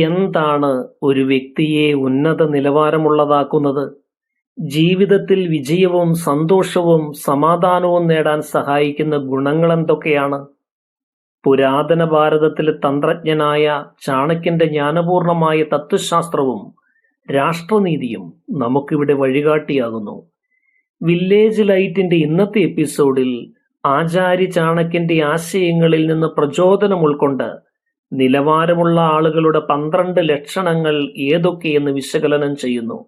എന്താണ് ഒരു വ്യക്തിയെ ഉന്നത നിലവാരമുള്ളതാക്കുന്നത്? ജീവിതത്തിൽ വിജയവും സന്തോഷവും സമാധാനവും നേടാൻ സഹായിക്കുന്ന ഗുണങ്ങൾ എന്തൊക്കെയാണ് പുരാതന ഭാരതത്തിലെ തന്ത്രജ്ഞനായ ചാണക്യന്റെ ജ്ഞാനപൂർണമായ തത്വശാസ്ത്രവും രാഷ്ട്രനീതിയും നമുക്കിവിടെ വഴികാട്ടിയാകുന്നു. വില്ലേജ് ലൈറ്റിന്റെ ഇന്നത്തെ എപ്പിസോഡിൽ ആചാര്യ ചാണക്യന്റെ ആശയങ്ങളിൽ നിന്ന് പ്രചോദനം ഉൾക്കൊണ്ട് നിലവാരമുള്ള ആളുകളുടെ പന്ത്രണ്ട് ലക്ഷണങ്ങൾ ഏതൊക്കെയെന്ന് വിശകലനം ചെയ്യുന്നു.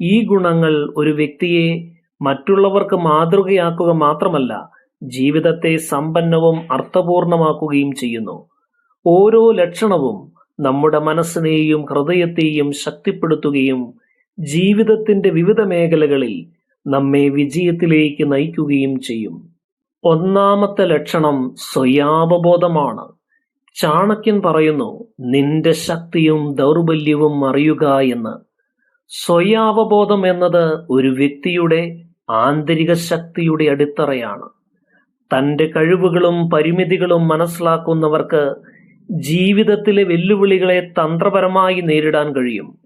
ഈ ഗുണങ്ങൾ ഒരു വ്യക്തിയെ മറ്റുള്ളവർക്ക് മാതൃകയാക്കുക മാത്രമല്ല ജീവിതത്തെ സമ്പന്നവും അർത്ഥപൂർണമാക്കുകയും ചെയ്യുന്നു. ഓരോ ലക്ഷണവും നമ്മുടെ മനസ്സിനെയും ഹൃദയത്തെയും ശക്തിപ്പെടുത്തുകയും ജീവിതത്തിന്റെ വിവിധ മേഖലകളിൽ നമ്മെ വിജയത്തിലേക്ക് നയിക്കുകയും ചെയ്യും. ഒന്നാമത്തെ ലക്ഷണം സ്വയാവബോധമാണ്. ചാണക്യൻ പറയുന്നു നിന്റെ ശക്തിയും ദൗർബല്യവും അറിയുക എന്ന്. സ്വയാവബോധം എന്നത് ഒരു വ്യക്തിയുടെ ആന്തരിക ശക്തിയുടെ അടിത്തറയാണ്. തന്റെ കഴിവുകളും പരിമിതികളും മനസ്സിലാക്കുന്നവർക്ക് ജീവിതത്തിലെ വെല്ലുവിളികളെ തന്ത്രപരമായി നേരിടാൻ കഴിയും.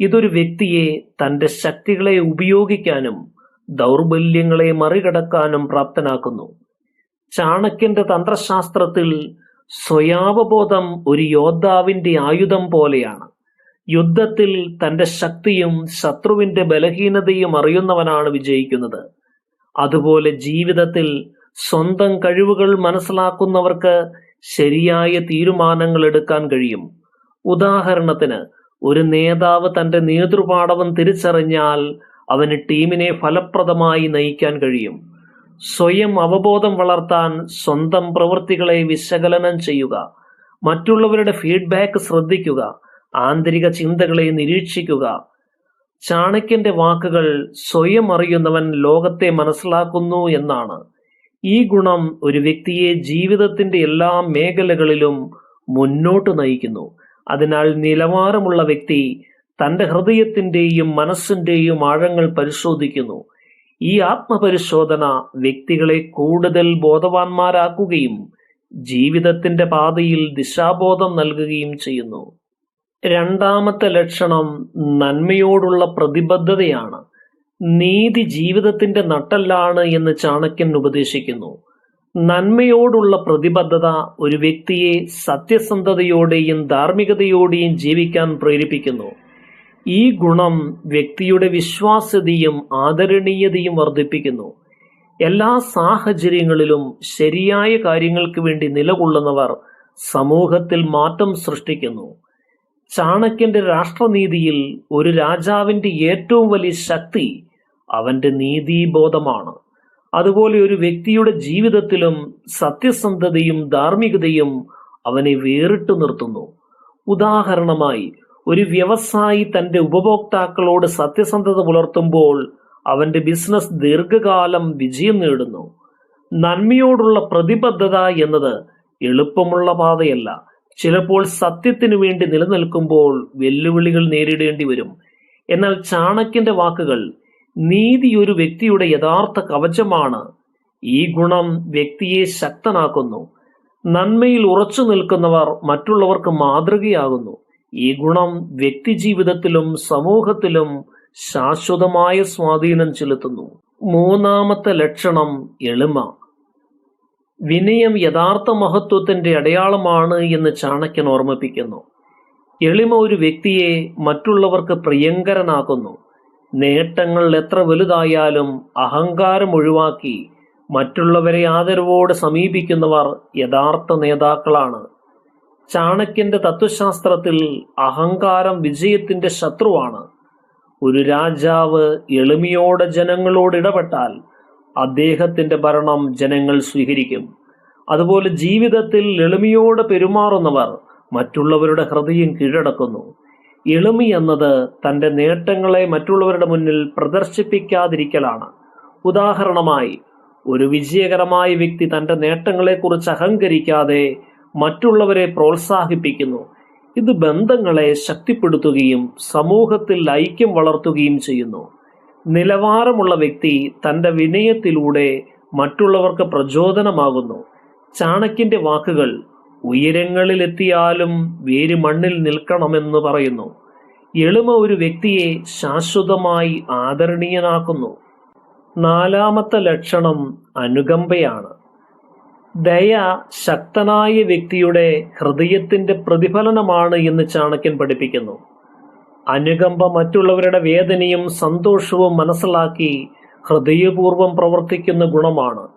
ഇതൊരു വ്യക്തിയെ തന്റെ ശക്തികളെ ഉപയോഗിക്കാനും ദൗർബല്യങ്ങളെ മറികടക്കാനും പ്രാപ്തനാക്കുന്നു. ചാണക്യന്റെ തന്ത്രശാസ്ത്രത്തിൽ സ്വയാവബോധം ഒരു യോദ്ധാവിന്റെ ആയുധം പോലെയാണ്. യുദ്ധത്തിൽ തന്റെ ശക്തിയും ശത്രുവിന്റെ ബലഹീനതയും അറിയുന്നവനാണ് വിജയിക്കുന്നത്. അതുപോലെ ജീവിതത്തിൽ സ്വന്തം കഴിവുകൾ മനസ്സിലാക്കുന്നവർക്ക് ശരിയായ തീരുമാനങ്ങൾ എടുക്കാൻ കഴിയും. ഉദാഹരണത്തിന് ഒരു നേതാവ് തന്റെ നേതൃപാടവം തിരിച്ചറിഞ്ഞാൽ അവന് ടീമിനെ ഫലപ്രദമായി നയിക്കാൻ കഴിയും. സ്വയം അവബോധം വളർത്താൻ സ്വന്തം പ്രവൃത്തികളെ വിശകലനം ചെയ്യുക. മറ്റുള്ളവരുടെ ഫീഡ്ബാക്ക് ശ്രദ്ധിക്കുക. ആന്തരിക ചിന്തകളെ നിരീക്ഷിക്കുക. ചാണക്യന്റെ വാക്കുകൾ സ്വയം അറിയുന്നവൻ ലോകത്തെ മനസ്സിലാക്കുന്നു എന്നാണ്. ഈ ഗുണം ഒരു വ്യക്തിയെ ജീവിതത്തിന്റെ എല്ലാ മേഖലകളിലും മുന്നോട്ട് നയിക്കുന്നു. അതിനാൽ നിലവാരമുള്ള വ്യക്തി തന്റെ ഹൃദയത്തിന്റെയും മനസ്സിന്റെയും ആഴങ്ങൾ പരിശോധിക്കുന്നു. ഈ ആത്മപരിശോധന വ്യക്തികളെ കൂടുതൽ ബോധവാന്മാരാക്കുകയും ജീവിതത്തിന്റെ പാതയിൽ ദിശാബോധം നൽകുകയും ചെയ്യുന്നു. രണ്ടാമത്തെ ലക്ഷണം നന്മയോടുള്ള പ്രതിബദ്ധതയാണ്. നീതി ജീവിതത്തിന്റെ നട്ടല്ലാണ് എന്ന് ചാണക്യൻ ഉപദേശിക്കുന്നു. നന്മയോടുള്ള പ്രതിബദ്ധത ഒരു വ്യക്തിയെ സത്യസന്ധതയോടെയും ധാർമ്മികതയോടെയും ജീവിക്കാൻ പ്രേരിപ്പിക്കുന്നു. ഈ ഗുണം വ്യക്തിയുടെ വിശ്വാസ്യതയും ആദരണീയതയും വർദ്ധിപ്പിക്കുന്നു. എല്ലാ സാഹചര്യങ്ങളിലും ശരിയായ കാര്യങ്ങൾക്ക് വേണ്ടി നിലകൊള്ളുന്നവർ സമൂഹത്തിൽ മാറ്റം സൃഷ്ടിക്കുന്നു. ചാണക്യന്റെ രാഷ്ട്രനീതിയിൽ ഒരു രാജാവിന്റെ ഏറ്റവും വലിയ ശക്തി അവന്റെ നീതിബോധമാണ്. അതുപോലെ ഒരു വ്യക്തിയുടെ ജീവിതത്തിലും സത്യസന്ധതയും ധാർമ്മികതയും അവനെ വേറിട്ടു നിർത്തുന്നു. ഉദാഹരണമായി ഒരു വ്യവസായി തന്റെ ഉപഭോക്താക്കളോട് സത്യസന്ധത പുലർത്തുമ്പോൾ അവന്റെ ബിസിനസ് ദീർഘകാലം വിജയം നേടുന്നു. നന്മയോടുള്ള പ്രതിബദ്ധത എന്നത് എളുപ്പമുള്ള പാതയല്ല. ചിലപ്പോൾ സത്യത്തിനു വേണ്ടി നിലനിൽക്കുമ്പോൾ വെല്ലുവിളികൾ നേരിടേണ്ടി വരും. എന്നാൽ ചാണക്യന്റെ വാക്കുകൾ നീതി ഒരു വ്യക്തിയുടെ യഥാർത്ഥ കവചമാണ്. ഈ ഗുണം വ്യക്തിയെ ശക്തനാക്കുന്നു. നന്മയിൽ ഉറച്ചു നിൽക്കുന്നവർ മറ്റുള്ളവർക്ക് മാതൃകയാകുന്നു. ഈ ഗുണം വ്യക്തി ജീവിതത്തിലും സമൂഹത്തിലും ശാശ്വതമായ സ്വാധീനം ചെലുത്തുന്നു. മൂന്നാമത്തെ ലക്ഷണം എളിമ. വിനയം യഥാർത്ഥ മഹത്വത്തിന്റെ അടയാളമാണ് എന്ന് ചാണക്യൻ ഓർമ്മിപ്പിക്കുന്നു. എളിമ ഒരു വ്യക്തിയെ മറ്റുള്ളവർക്ക് പ്രിയങ്കരനാക്കുന്നു. നേട്ടങ്ങൾ എത്ര വലുതായാലും അഹങ്കാരം ഒഴിവാക്കി മറ്റുള്ളവരെ ആദരവോടെ സമീപിക്കുന്നവർ യഥാർത്ഥ നേതാക്കളാണ്. ചാണക്യന്റെ തത്വശാസ്ത്രത്തിൽ അഹങ്കാരം വിജയത്തിന്റെ ശത്രുവാണ്. ഒരു രാജാവ് എളിമയോടെ ജനങ്ങളോട് ഇടപെട്ടാൽ അദ്ദേഹത്തിന്റെ ഭരണം ജനങ്ങൾ സ്വീകരിക്കും. അതുപോലെ ജീവിതത്തിൽ എളിമയോടെ പെരുമാറുന്നവർ മറ്റുള്ളവരുടെ ഹൃദയം കീഴടക്കുന്നു. എളിമി എന്നത് തന്റെ നേട്ടങ്ങളെ മറ്റുള്ളവരുടെ മുന്നിൽ പ്രദർശിപ്പിക്കാതിരിക്കലാണ്. ഉദാഹരണമായി ഒരു വിജയകരമായ വ്യക്തി തന്റെ നേട്ടങ്ങളെക്കുറിച്ച് അഹങ്കരിക്കാതെ മറ്റുള്ളവരെ പ്രോത്സാഹിപ്പിക്കുന്നു. ഇത് ബന്ധങ്ങളെ ശക്തിപ്പെടുത്തുകയും സമൂഹത്തിൽ ഐക്യം വളർത്തുകയും ചെയ്യുന്നു. നിലവാരമുള്ള വ്യക്തി തന്റെ വിനയത്തിലൂടെ മറ്റുള്ളവർക്ക് പ്രചോദനമാകുന്നു. ചാണക്യന്റെ വാക്കുകൾ ഉയരങ്ങളിലെത്തിയാലും വേര് മണ്ണിൽ നിൽക്കണമെന്ന് പറയുന്നു. എളിമ ഒരു വ്യക്തിയെ ശാശ്വതമായി ആദരണീയനാക്കുന്നു. നാലാമത്തെ ലക്ഷണം അനുകമ്പയാണ്. ദയ ശക്തനായ വ്യക്തിയുടെ ഹൃദയത്തിന്റെ പ്രതിഫലനമാണ് എന്ന് ചാണക്യൻ പഠിപ്പിക്കുന്നു. അനുകമ്പ മറ്റുള്ളവരുടെ വേദനയും സന്തോഷവും മനസ്സിലാക്കി ഹൃദയപൂർവം പ്രവർത്തിക്കുന്ന ഗുണമാണ്.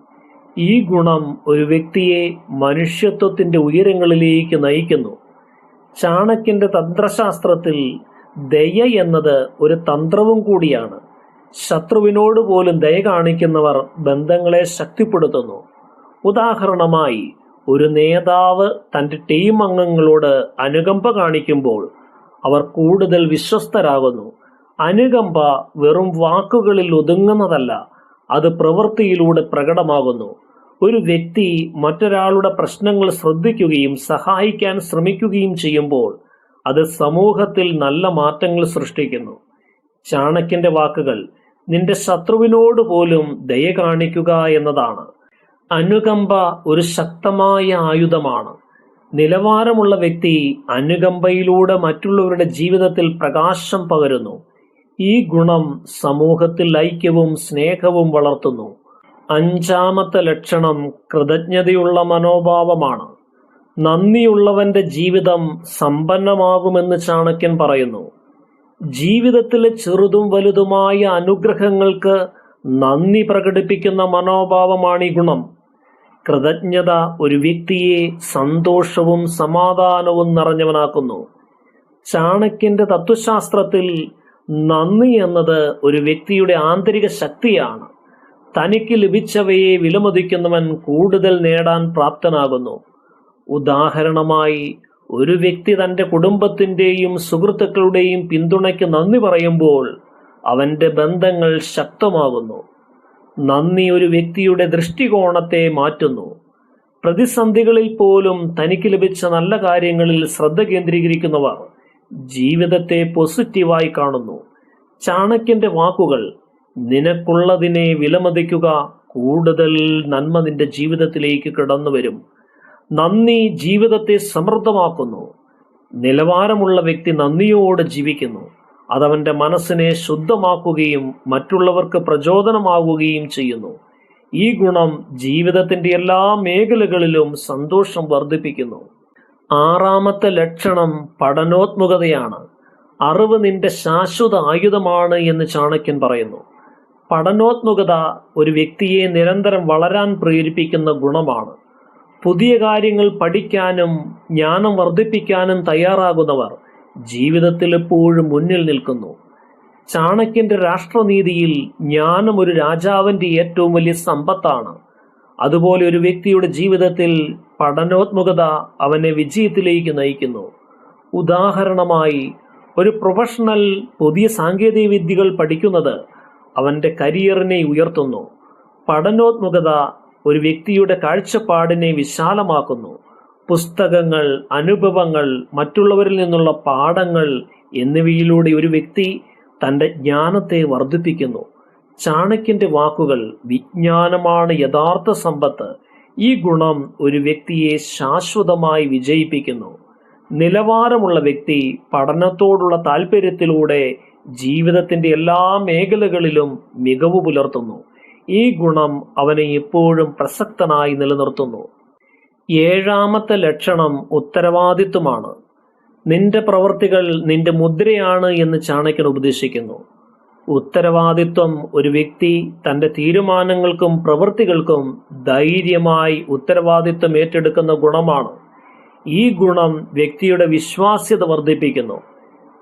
ഈ ഗുണം ഒരു വ്യക്തിയെ മനുഷ്യത്വത്തിന്റെ ഉയരങ്ങളിലേക്ക് നയിക്കുന്നു. ചാണക്യന്റെ തന്ത്രശാസ്ത്രത്തിൽ ദയ എന്നത് ഒരു തന്ത്രവും കൂടിയാണ്. ശത്രുവിനോട് പോലും ദയ കാണിക്കുന്നവർ ബന്ധങ്ങളെ ശക്തിപ്പെടുത്തുന്നു. ഉദാഹരണമായി ഒരു നേതാവ് തന്റെ ടീം അംഗങ്ങളോട് അനുകമ്പ കാണിക്കുമ്പോൾ അവർ കൂടുതൽ വിശ്വസ്തരാകുന്നു. അനുകമ്പ വെറും വാക്കുകളിൽ ഒതുങ്ങുന്നതല്ല അത് പ്രവൃത്തിയിലൂടെ പ്രകടമാകുന്നു. ഒരു വ്യക്തി മറ്റൊരാളുടെ പ്രശ്നങ്ങൾ ശ്രദ്ധിക്കുകയും സഹായിക്കാൻ ശ്രമിക്കുകയും ചെയ്യുമ്പോൾ അത് സമൂഹത്തിൽ നല്ല മാറ്റങ്ങൾ സൃഷ്ടിക്കുന്നു. ചാണക്യന്റെ വാക്കുകൾ നിന്റെ ശത്രുവിനോട് പോലും ദയ കാണിക്കുക എന്നതാണ്. അനുകമ്പ ഒരു ശക്തമായ ആയുധമാണ്. നിലവാരമുള്ള വ്യക്തി അനുകമ്പയിലൂടെ മറ്റുള്ളവരുടെ ജീവിതത്തിൽ പ്രകാശം പകരുന്നു. ഈ ഗുണം സമൂഹത്തിൽ ഐക്യവും സ്നേഹവും വളർത്തുന്നു. അഞ്ചാമത്തെ ലക്ഷണം കൃതജ്ഞതയുള്ള മനോഭാവമാണ്. നന്ദിയുള്ളവന്റെ ജീവിതം സമ്പന്നമാകുമെന്ന് ചാണക്യൻ പറയുന്നു. ജീവിതത്തിലെ ചെറുതും വലുതുമായ അനുഗ്രഹങ്ങൾക്ക് നന്ദി പ്രകടിപ്പിക്കുന്ന മനോഭാവമാണ് ഈ ഗുണം. കൃതജ്ഞത ഒരു വ്യക്തിയെ സന്തോഷവും സമാധാനവും നിറഞ്ഞവനാക്കുന്നു. ചാണക്യന്റെ തത്വശാസ്ത്രത്തിൽ നന്ദി എന്നത് ഒരു വ്യക്തിയുടെ ആന്തരിക ശക്തിയാണ്. തനിക്ക് ലഭിച്ചവയെ വിലമതിക്കുന്നവൻ കൂടുതൽ നേടാൻ പ്രാപ്തനാകുന്നു. ഉദാഹരണമായി ഒരു വ്യക്തി തന്റെ കുടുംബത്തിന്റെയും സുഹൃത്തുക്കളുടെയും പിന്തുണയ്ക്ക് നന്ദി പറയുമ്പോൾ അവന്റെ ബന്ധങ്ങൾ ശക്തമാകുന്നു. നന്ദി ഒരു വ്യക്തിയുടെ ദൃഷ്ടികോണത്തെ മാറ്റുന്നു. പ്രതിസന്ധികളിൽ പോലും തനിക്ക് ലഭിച്ച നല്ല കാര്യങ്ങളിൽ ശ്രദ്ധ കേന്ദ്രീകരിക്കുന്നവർ ജീവിതത്തെ പോസിറ്റീവായി കാണുന്നു. ചാണക്യന്റെ വാക്കുകൾ നിനക്കുള്ളതിനെ വിലമതിക്കുക കൂടുതൽ നന്മ നിന്റെ ജീവിതത്തിലേക്ക് കടന്നു വരും നന്ദി ജീവിതത്തെ സമൃദ്ധമാക്കുന്നു. നിലവാരമുള്ള വ്യക്തി നന്ദിയോടെ ജീവിക്കുന്നു. അതവന്റെ മനസ്സിനെ ശുദ്ധമാക്കുകയും മറ്റുള്ളവർക്ക് പ്രചോദനമാകുകയും ചെയ്യുന്നു. ഈ ഗുണം ജീവിതത്തിന്റെ എല്ലാ മേഖലകളിലും സന്തോഷം വർദ്ധിപ്പിക്കുന്നു. ആറാമത്തെ ലക്ഷണം പഠനോത്മുഖതയാണ്. അറിവ് നിന്റെ ശാശ്വത ആയുധമാണ് എന്ന് ചാണക്യൻ പറയുന്നു. പഠനോത്മുഖത ഒരു വ്യക്തിയെ നിരന്തരം വളരാൻ പ്രേരിപ്പിക്കുന്ന ഗുണമാണ്. പുതിയ കാര്യങ്ങൾ പഠിക്കാനും ജ്ഞാനം വർദ്ധിപ്പിക്കാനും തയ്യാറാകുന്നവർ ജീവിതത്തിൽ എപ്പോഴും മുന്നിൽ നിൽക്കുന്നു. ചാണക്യന്റെ രാഷ്ട്രനീതിയിൽ ജ്ഞാനം ഒരു രാജാവിന്റെ ഏറ്റവും വലിയ സമ്പത്താണ്. അതുപോലെ ഒരു വ്യക്തിയുടെ ജീവിതത്തിൽ പഠനോത്മുഖത അവനെ വിജയത്തിലേക്ക് നയിക്കുന്നു. ഉദാഹരണമായി ഒരു പ്രൊഫഷണൽ പുതിയ സാങ്കേതിക വിദ്യകൾ പഠിക്കുന്നത് അവന്റെ കരിയറിനെ ഉയർത്തുന്നു. പഠനോത്മുഖത ഒരു വ്യക്തിയുടെ കാഴ്ചപ്പാടിനെ വിശാലമാക്കുന്നു. പുസ്തകങ്ങൾ അനുഭവങ്ങൾ മറ്റുള്ളവരിൽ നിന്നുള്ള പാഠങ്ങൾ എന്നിവയിലൂടെ ഒരു വ്യക്തി തന്റെ ജ്ഞാനത്തെ വർദ്ധിപ്പിക്കുന്നു. ചാണക്യന്റെ വാക്കുകൾ വിജ്ഞാനമാണ് യഥാർത്ഥ സമ്പത്ത്. ഈ ഗുണം ഒരു വ്യക്തിയെ ശാശ്വതമായി വിജയിപ്പിക്കുന്നു. നിലവാരമുള്ള വ്യക്തി പഠനത്തോടുള്ള താല്പര്യത്തിലൂടെ ജീവിതത്തിന്റെ എല്ലാ മേഖലകളിലും മികവ് പുലർത്തുന്നു. ഈ ഗുണം അവനെ എപ്പോഴും പ്രസക്തനായി നിലനിർത്തുന്നു. ഏഴാമത്തെ ലക്ഷണം ഉത്തരവാദിത്വമാണ്. നിന്റെ പ്രവൃത്തികൾ നിന്റെ മുദ്രയാണ് എന്ന് ചാണക്യൻ ഉപദേശിക്കുന്നു. ഉത്തരവാദിത്വം ഒരു വ്യക്തി തന്റെ തീരുമാനങ്ങൾക്കും പ്രവൃത്തികൾക്കും ധൈര്യമായി ഉത്തരവാദിത്വം ഏറ്റെടുക്കുന്ന ഗുണമാണ്. ഈ ഗുണം വ്യക്തിയുടെ വിശ്വാസ്യത വർദ്ധിപ്പിക്കുന്നു.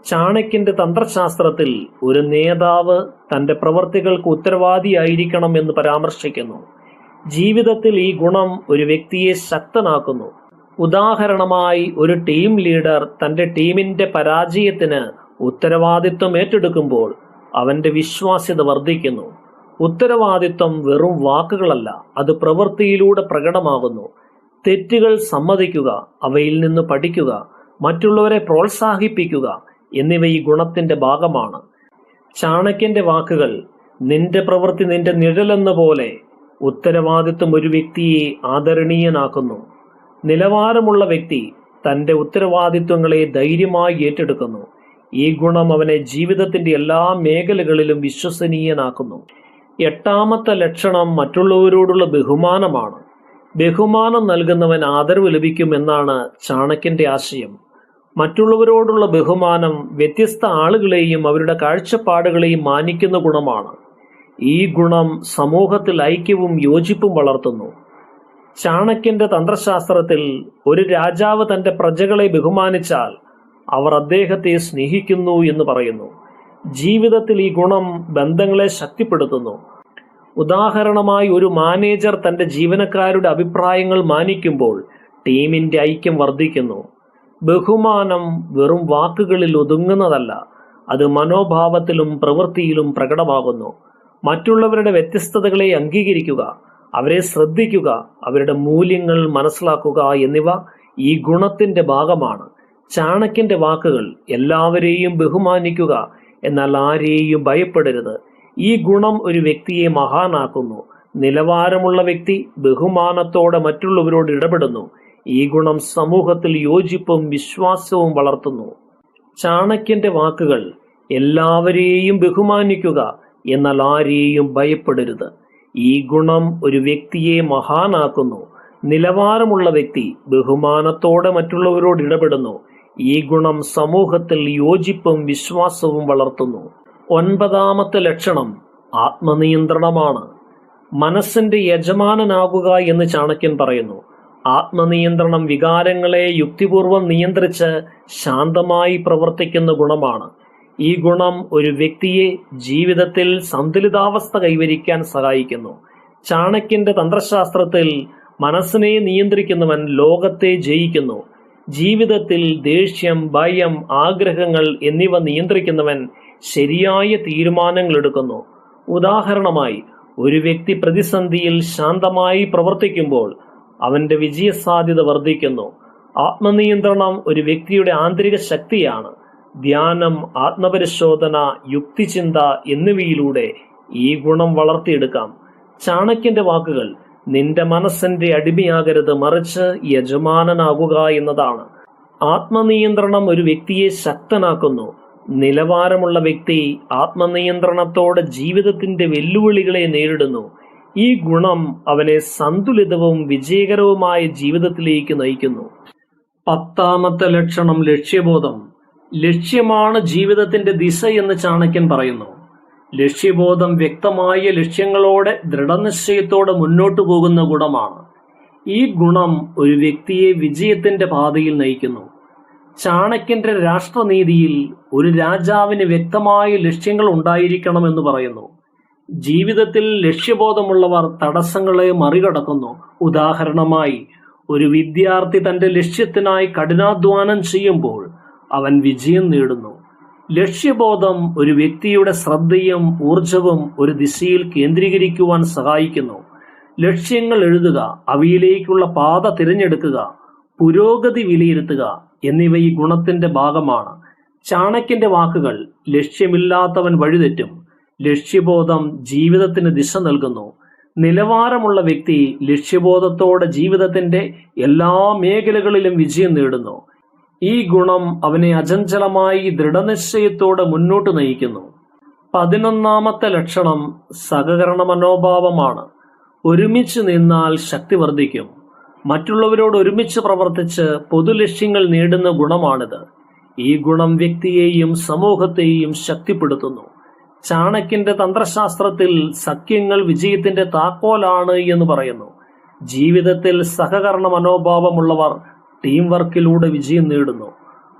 ചാണക്യന്റെ തന്ത്രശാസ്ത്രത്തിൽ ഒരു നേതാവ് തന്റെ പ്രവൃത്തികൾക്ക് ഉത്തരവാദിയായിരിക്കണം എന്ന് പരാമർശിക്കുന്നു. ജീവിതത്തിൽ ഈ ഗുണം ഒരു വ്യക്തിയെ ശക്തനാക്കുന്നു. ഉദാഹരണമായി ഒരു ടീം ലീഡർ തന്റെ ടീമിന്റെ പരാജയത്തിന് ഉത്തരവാദിത്വം ഏറ്റെടുക്കുമ്പോൾ അവന്റെ വിശ്വാസ്യത വർദ്ധിക്കുന്നു. ഉത്തരവാദിത്വം വെറും വാക്കുകളല്ല അത് പ്രവൃത്തിയിലൂടെ പ്രകടമാകുന്നു. തെറ്റുകൾ സമ്മതിക്കുക അവയിൽ നിന്ന് പഠിക്കുക മറ്റുള്ളവരെ പ്രോത്സാഹിപ്പിക്കുക എന്നിവ ഈ ഗുണത്തിന്റെ ഭാഗമാണ്. ചാണക്യന്റെ വാക്കുകൾ നിന്റെ പ്രവൃത്തി നിന്റെ നിഴലെന്ന പോലെ ഉത്തരവാദിത്വം ഒരു വ്യക്തിയെ ആദരണീയനാക്കുന്നു. നിലവാരമുള്ള വ്യക്തി തന്റെ ഉത്തരവാദിത്വങ്ങളെ ധൈര്യമായി ഏറ്റെടുക്കുന്നു. ഈ ഗുണം അവനെ ജീവിതത്തിന്റെ എല്ലാ മേഖലകളിലും വിശ്വസനീയനാക്കുന്നു. എട്ടാമത്തെ ലക്ഷണം മറ്റുള്ളവരോടുള്ള ബഹുമാനമാണ്. ബഹുമാനം നൽകുന്നവൻ ആദരവ് ലഭിക്കുമെന്നാണ് ചാണക്യന്റെ ആശയം. മറ്റുള്ളവരോടുള്ള ബഹുമാനം വ്യത്യസ്ത ആളുകളെയും അവരുടെ കാഴ്ചപ്പാടുകളെയും മാനിക്കുന്ന ഗുണമാണ്. ഈ ഗുണം സമൂഹത്തിൽ ഐക്യവും യോജിപ്പും വളർത്തുന്നു. ചാണക്യന്റെ തന്ത്രശാസ്ത്രത്തിൽ ഒരു രാജാവ് തന്റെ പ്രജകളെ ബഹുമാനിച്ചാൽ അവർ അദ്ദേഹത്തെ സ്നേഹിക്കുന്നു എന്ന് പറയുന്നു. ജീവിതത്തിൽ ഈ ഗുണം ബന്ധങ്ങളെ ശക്തിപ്പെടുത്തുന്നു. ഉദാഹരണമായി ഒരു മാനേജർ തന്റെ ജീവനക്കാരുടെ അഭിപ്രായങ്ങൾ മാനിക്കുമ്പോൾ ടീമിന്റെ ഐക്യം വർദ്ധിക്കുന്നു. ബഹുമാനം വെറും വാക്കുകളിൽ ഒതുങ്ങുന്നതല്ല അത് മനോഭാവത്തിലും പ്രവൃത്തിയിലും പ്രകടമാകുന്നു. മറ്റുള്ളവരുടെ വ്യത്യസ്തതകളെ അംഗീകരിക്കുക അവരെ ശ്രദ്ധിക്കുക അവരുടെ മൂല്യങ്ങൾ മനസ്സിലാക്കുക എന്നിവ ഈ ഗുണത്തിന്റെ ഭാഗമാണ്. ചാണക്യന്റെ വാക്കുകൾ എല്ലാവരെയും ബഹുമാനിക്കുക എന്നാൽ ആരെയും ഭയപ്പെടരുത്. ഈ ഗുണം ഒരു വ്യക്തിയെ മഹാനാക്കുന്നു. നിലവാരമുള്ള വ്യക്തി ബഹുമാനത്തോടെ മറ്റുള്ളവരോട് ഇടപെടുന്നു. ഈ ഗുണം സമൂഹത്തിൽ യോജിപ്പും വിശ്വാസവും വളർത്തുന്നു. ചാണക്യന്റെ വാക്കുകൾ എല്ലാവരെയും ബഹുമാനിക്കുക എന്നാൽ ആരെയും ഭയപ്പെടരുത്. ഈ ഗുണം ഒരു വ്യക്തിയെ മഹാനാക്കുന്നു. നിലവാരമുള്ള വ്യക്തി ബഹുമാനത്തോടെ മറ്റുള്ളവരോട് ഇടപെടുന്നു. ഈ ഗുണം സമൂഹത്തിൽ യോജിപ്പും വിശ്വാസവും വളർത്തുന്നു. ഒൻപതാമത്തെ ലക്ഷണം ആത്മനിയന്ത്രണമാണ്. മനസ്സിന്റെ യജമാനനാകുക എന്ന് ചാണക്യൻ പറയുന്നു. ആത്മനിയന്ത്രണം വികാരങ്ങളെ യുക്തിപൂർവം നിയന്ത്രിച്ച് ശാന്തമായി പ്രവർത്തിക്കുന്ന ഗുണമാണ്. ഈ ഗുണം ഒരു വ്യക്തിയെ ജീവിതത്തിൽ സന്തുലിതാവസ്ഥ കൈവരിക്കാൻ സഹായിക്കുന്നു. ചാണക്യന്റെ തന്ത്രശാസ്ത്രത്തിൽ മനസ്സിനെ നിയന്ത്രിക്കുന്നവൻ ലോകത്തെ ജയിക്കുന്നു. ജീവിതത്തിൽ ദേഷ്യം ഭയം ആഗ്രഹങ്ങൾ എന്നിവ നിയന്ത്രിക്കുന്നവൻ ശരിയായ തീരുമാനങ്ങൾ എടുക്കുന്നു. ഉദാഹരണമായി ഒരു വ്യക്തി പ്രതിസന്ധിയിൽ ശാന്തമായി പ്രവർത്തിക്കുമ്പോൾ അവന്റെ വിജയസാധ്യത വർദ്ധിക്കുന്നു. ആത്മനിയന്ത്രണം ഒരു വ്യക്തിയുടെ ആന്തരിക ശക്തിയാണ്. ധ്യാനം ആത്മപരിശോധന യുക്തിചിന്ത എന്നിവയിലൂടെ ഈ ഗുണം വളർത്തിയെടുക്കാം. ചാണക്യന്റെ വാക്കുകൾ നിന്റെ മനസ്സിന്റെ അടിമയാകരുത് മറിച്ച് യജമാനനാകുക എന്നതാണ്. ആത്മനിയന്ത്രണം ഒരു വ്യക്തിയെ ശക്തനാക്കുന്നു. നിലവാരമുള്ള വ്യക്തി ആത്മനിയന്ത്രണത്തോടെ ജീവിതത്തിന്റെ വെല്ലുവിളികളെ നേരിടുന്നു. ഈ ഗുണം അവനെ സന്തുലിതവും വിജയകരവുമായ ജീവിതത്തിലേക്ക് നയിക്കുന്നു. പത്താമത്തെ ലക്ഷണം ലക്ഷ്യബോധം. ലക്ഷ്യമാണ് ജീവിതത്തിന്റെ ദിശ എന്ന് ചാണക്യൻ പറയുന്നു. ലക്ഷ്യബോധം വ്യക്തമായ ലക്ഷ്യങ്ങളോടെ ദൃഢനിശ്ചയത്തോടെ മുന്നോട്ടു പോകുന്ന ഗുണമാണ്. ഈ ഗുണം ഒരു വ്യക്തിയെ വിജയത്തിന്റെ പാതയിൽ നയിക്കുന്നു. ചാണക്യന്റെ രാഷ്ട്രനീതിയിൽ ഒരു രാജാവിന് വ്യക്തമായ ലക്ഷ്യങ്ങൾ ഉണ്ടായിരിക്കണം എന്ന് പറയുന്നു. ജീവിതത്തിൽ ലക്ഷ്യബോധമുള്ളവർ തടസ്സങ്ങളെ മറികടക്കുന്നു. ഉദാഹരണമായി ഒരു വിദ്യാർത്ഥി തന്റെ ലക്ഷ്യത്തിനായി കഠിനാധ്വാനം ചെയ്യുമ്പോൾ അവൻ വിജയം നേടുന്നു. ലക്ഷ്യബോധം ഒരു വ്യക്തിയുടെ ശ്രദ്ധയും ഊർജവും ഒരു ദിശയിൽ കേന്ദ്രീകരിക്കുവാൻ സഹായിക്കുന്നു. ലക്ഷ്യങ്ങൾ എഴുതുക അവയിലേക്കുള്ള പാത തിരഞ്ഞെടുക്കുക പുരോഗതി വിലയിരുത്തുക എന്നിവ ഈ ഗുണത്തിന്റെ ഭാഗമാണ്. ചാണക്യന്റെ വാക്കുകൾ ലക്ഷ്യമില്ലാത്തവൻ വഴിതെറ്റും. ലക്ഷ്യബോധം ജീവിതത്തിന് ദിശ നൽകുന്നു. നിലവാരമുള്ള വ്യക്തി ലക്ഷ്യബോധത്തോടെ ജീവിതത്തിന്റെ എല്ലാ മേഖലകളിലും വിജയം നേടുന്നു. ഈ ഗുണം അവനെ അചഞ്ചലമായി ദൃഢനിശ്ചയത്തോടെ മുന്നോട്ട് നയിക്കുന്നു. പതിനൊന്നാമത്തെ ലക്ഷണം സഹകരണ മനോഭാവമാണ് ഒരുമിച്ച് നിന്നാൽ ശക്തി വർദ്ധിക്കും. മറ്റുള്ളവരോട് ഒരുമിച്ച് പ്രവർത്തിച്ച് പൊതുലക്ഷ്യങ്ങൾ നേടുന്ന ഗുണമാണിത്. ഈ ഗുണം വ്യക്തിയെയും സമൂഹത്തെയും ശക്തിപ്പെടുത്തുന്നു. ചാണക്യന്റെ തന്ത്രശാസ്ത്രത്തിൽ സഖ്യങ്ങൾ വിജയത്തിന്റെ താക്കോലാണ് എന്ന് പറയുന്നു. ജീവിതത്തിൽ സഹകരണ മനോഭാവമുള്ളവർ ടീം വർക്കിലൂടെ വിജയം നേടുന്നു.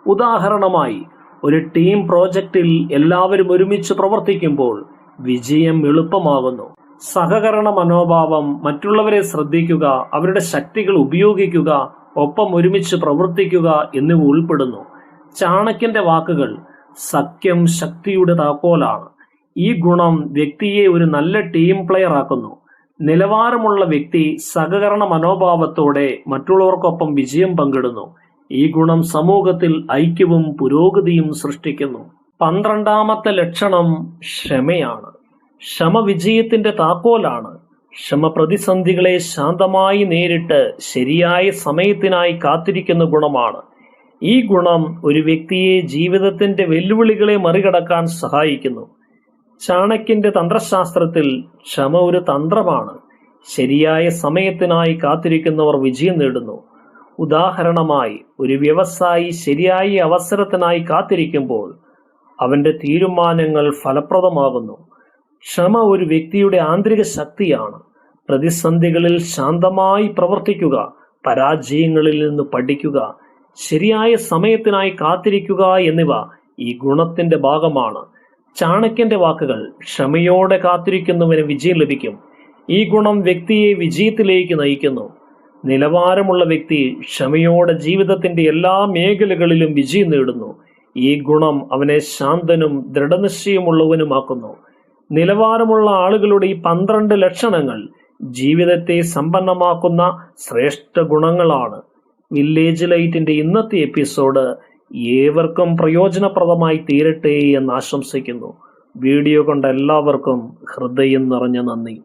ഉദാഹരണമായി ഒരു ടീം പ്രോജക്റ്റിൽ എല്ലാവരും ഒരുമിച്ച് പ്രവർത്തിക്കുമ്പോൾ വിജയം എളുപ്പമാകുന്നു. സഹകരണ മനോഭാവം മറ്റുള്ളവരെ ശ്രദ്ധിക്കുക അവരുടെ ശക്തികൾ ഉപയോഗിക്കുക ഒപ്പം ഒരുമിച്ച് പ്രവർത്തിക്കുക എന്നിവ ഉൾപ്പെടുന്നു. ചാണക്യന്റെ വാക്കുകൾ സഖ്യം ശക്തിയുടെ താക്കോലാണ്. ഈ ഗുണം വ്യക്തിയെ ഒരു നല്ല ടീം പ്ലെയർ ആക്കുന്നു. നിലവാരമുള്ള വ്യക്തി സഹകരണ മനോഭാവത്തോടെ മറ്റുള്ളവർക്കൊപ്പം വിജയം പങ്കിടുന്നു. ഈ ഗുണം സമൂഹത്തിൽ ഐക്യവും പുരോഗതിയും സൃഷ്ടിക്കുന്നു. പന്ത്രണ്ടാമത്തെ ലക്ഷണം ക്ഷമയാണ്. ക്ഷമ വിജയത്തിന്റെ താക്കോലാണ്. ക്ഷമ പ്രതിസന്ധികളെ ശാന്തമായി നേരിട്ട് ശരിയായ സമയത്തിനായി കാത്തിരിക്കുന്ന ഗുണമാണ്. ഈ ഗുണം ഒരു വ്യക്തിയെ ജീവിതത്തിന്റെ വെല്ലുവിളികളെ മറികടക്കാൻ സഹായിക്കുന്നു. ചാണക്യന്റെ തന്ത്രശാസ്ത്രത്തിൽ ക്ഷമ ഒരു തന്ത്രമാണ്. ശരിയായ സമയത്തിനായി കാത്തിരിക്കുന്നവർ വിജയം നേടുന്നു. ഉദാഹരണമായി ഒരു വ്യവസായി ശരിയായ അവസരത്തിനായി കാത്തിരിക്കുമ്പോൾ അവന്റെ തീരുമാനങ്ങൾ ഫലപ്രദമാകുന്നു. ക്ഷമ ഒരു വ്യക്തിയുടെ ആന്തരിക ശക്തിയാണ്. പ്രതിസന്ധികളിൽ ശാന്തമായി പ്രവർത്തിക്കുക പരാജയങ്ങളിൽ നിന്ന് പഠിക്കുക ശരിയായ സമയത്തിനായി കാത്തിരിക്കുക എന്നിവ ഈ ഗുണത്തിന്റെ ഭാഗമാണ്. ചാണക്യന്റെ വാക്കുകൾ ക്ഷമയോടെ കാത്തിരിക്കുന്നവന് വിജയം ലഭിക്കും. ഈ ഗുണം വ്യക്തിയെ വിജയത്തിലേക്ക് നയിക്കുന്നു. നിലവാരമുള്ള വ്യക്തി ക്ഷമയോടെ ജീവിതത്തിന്റെ എല്ലാ മേഖലകളിലും വിജയം നേടുന്നു. ഈ ഗുണം അവനെ ശാന്തനും ദൃഢനിശ്ചയമുള്ളവനുമാക്കുന്നു. നിലവാരമുള്ള ആളുകളുടെ ഈ പന്ത്രണ്ട് ലക്ഷണങ്ങൾ ജീവിതത്തെ സമ്പന്നമാക്കുന്ന ശ്രേഷ്ഠ ഗുണങ്ങളാണ്. വില്ലേജ് ലൈറ്റിന്റെ ഇന്നത്തെ എപ്പിസോഡ് ഏവർക്കും പ്രയോജനപ്രദമായി തീരട്ടെ എന്ന് ആശംസിക്കുന്നു. വീഡിയോ കൊണ്ട് എല്ലാവർക്കും ഹൃദയം നിറഞ്ഞ നന്ദി.